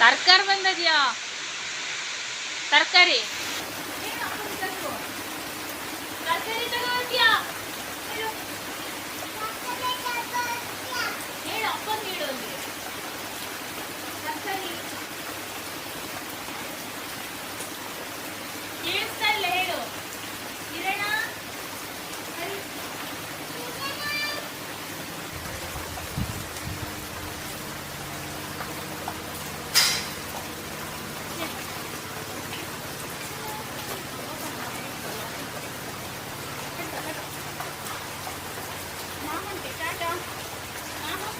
ತರಕಾರಿ ಬಂದದ್ಯಾ? ತರಕಾರಿ. ನಾ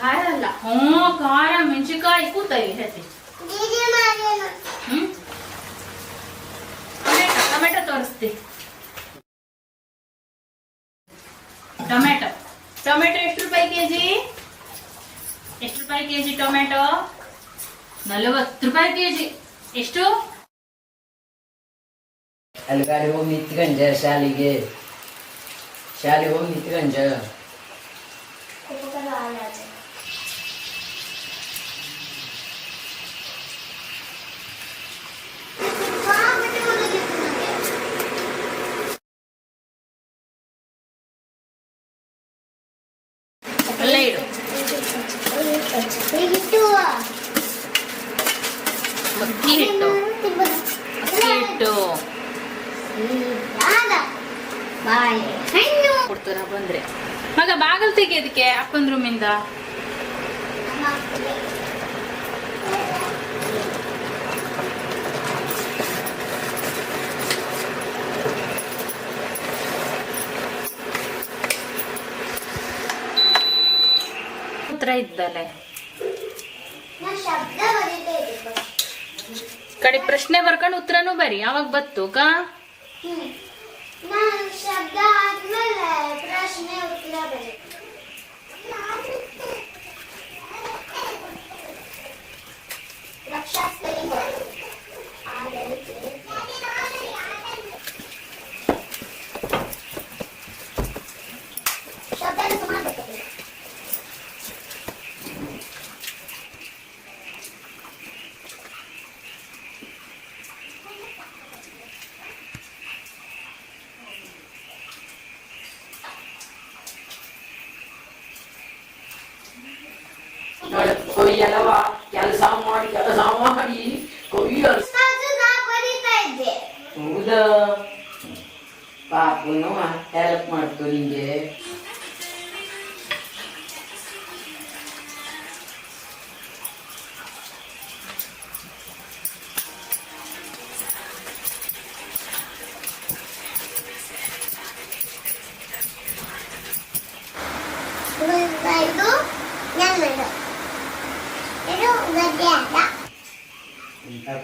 ಖಾರ ಅಲ್ಲ ಹ್ಞೂ ಖಾರ ಮೆಣಸಿನಕಾಯಿ ಕೂತ ಇಲ್ಲಿ ಹೇಳ್ತಿ ಟೊಮೆಟೊ ಟೊಮೆಟೊ ತೋರಿಸ್ತಿ. ಟೊಮೆಟೊ. ಟೊಮೆಟೊ ಎಷ್ಟು ರೂಪಾಯಿ ಕೆಜಿ? ಎಷ್ಟು ರೂಪಾಯಿ ಕೆಜಿ ಟೊಮೆಟೊ? ನಲವತ್ತು ರೂಪಾಯಿ ಕೆಜಿ. ಎಷ್ಟು? ಅಲ್ಲಿ ಗಾಡಿ ಹೋಗಿ ನಿಂತ್ಕೊಂಡ ಶಾಲೆಗೆ. ಶಾಲೆಗೆ ಹೋಗಿ ನಿಂತ್ಕೊಂಡ ಅಲ್ಲೇ ಇಡು ಅಕ್ಕಿ ಕೊಡ್ತಾರ ಬಂದ್ರೆ. ಮಗ ಬಾಗಲ್ ತೆಗಿಯೋದಕ್ಕೆ ಅಪ್ಪನ ರೂಮಿಂದ ಉತ್ತರ ಇದ್ದಾನೆ. ಕಡೆ ಪ್ರಶ್ನೆ ಬರ್ಕೊಂಡು ಉತ್ತರನೂ ಬರಿ ಯಾವಾಗ ಬತ್ತು ಕಾ? ಶಬ್ದ ಆದ್ಮೇಲೆ ಪ್ರಶ್ನೆ ಉತ್ತರ ಬರೀ ಕೊಯ್ಯಲವ ಕೆಲಸ ಮಾಡಿ ಕೆಲಸ ಮಾಡಿ ಕೊಯ್ಯಲು ಅದು ನಾ ಬರೀತಾ ಇದ್ದೆ ಹೌದ ಪಾಪನು ಹೆಲ್ಪ್ ಮಾಡ್ತು ನಿಂಗೆ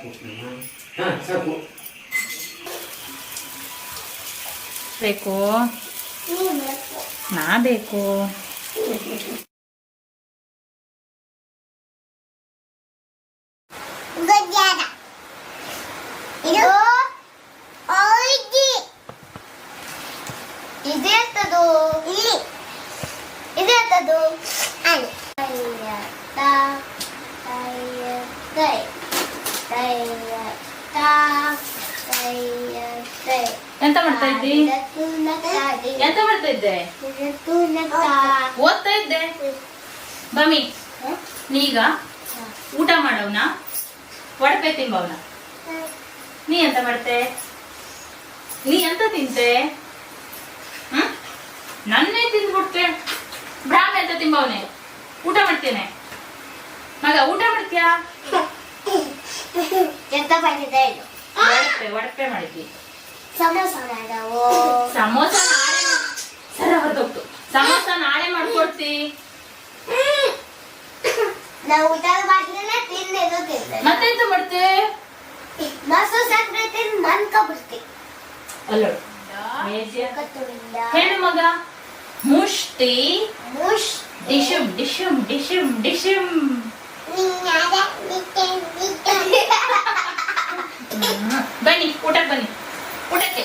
กุดหนึ่งอ่ะซากุเบโกหนาเบโก对。ಎಂತ ಮಾಡ್ತಾ ಇದ್ದಿ? ಎಂತ ಮಾಡ್ತಾ ಇದ್ದೆ? ಓದ್ತಾ ಇದ್ದೆ. ಬಮ್ಮಿ ನೀಗ ಊಟ ಮಾಡೋಣ ಒಡಪೆ ತಿಂಬವ್ನ. ನೀ ಎಂತ ಮಾಡ್ತೆ? ನೀ ಎಂತ ತಿಂತೆ? ಹ್ಮ್? ನನ್ನೇ ತಿಂದ್ಬಿಡ್ತೆ. ಬ್ರಾಹ್ಮ ಎಂತ ತಿಂಬವ್ನೆ? ಊಟ ಮಾಡ್ತೇನೆ. ಮಗ, ಊಟ ಮಾಡ್ತೀಯಾ? ಎಂತ ಬಂದಿದೆ ಇದು ಒಡಪೆ ಒಡಪೆ ಮಾಡಿದ್ವಿ. ಸಮೋಸ ಮಾಡವು ಸಮೋಸ ನಾಳೆ ಸರ ಹೊರದೋಗ್ತು ಸಮೋಸ ನಾಳೆ ಮಾಡ್ಕೊಡ್ತಿ. ನಾವು ಊಟ ಮಾಡಿದ್ರೆ ತಿಂದೇನು ತಿಂದೆ ಮತ್ತೆಂತ ಮಾಡ್ತೆ? ಮಸು ಸಕ್ಕರೆ ತಿಂದು ಮನ್ಕೊಬಿಡ್ತಿ ಅಲ್ಲ ಹೇಳು ಮಗ. ಮುಷ್ಟಿ. ಮುಷ್ ಡಿಶಮ್ ಡಿಶಮ್ ಡಿಶಮ್ ಡಿಶುಮ್. ಬನ್ನಿ ಊಟಕ್ಕೆ ಬನ್ನಿ. ಊಟಕ್ಕೆ.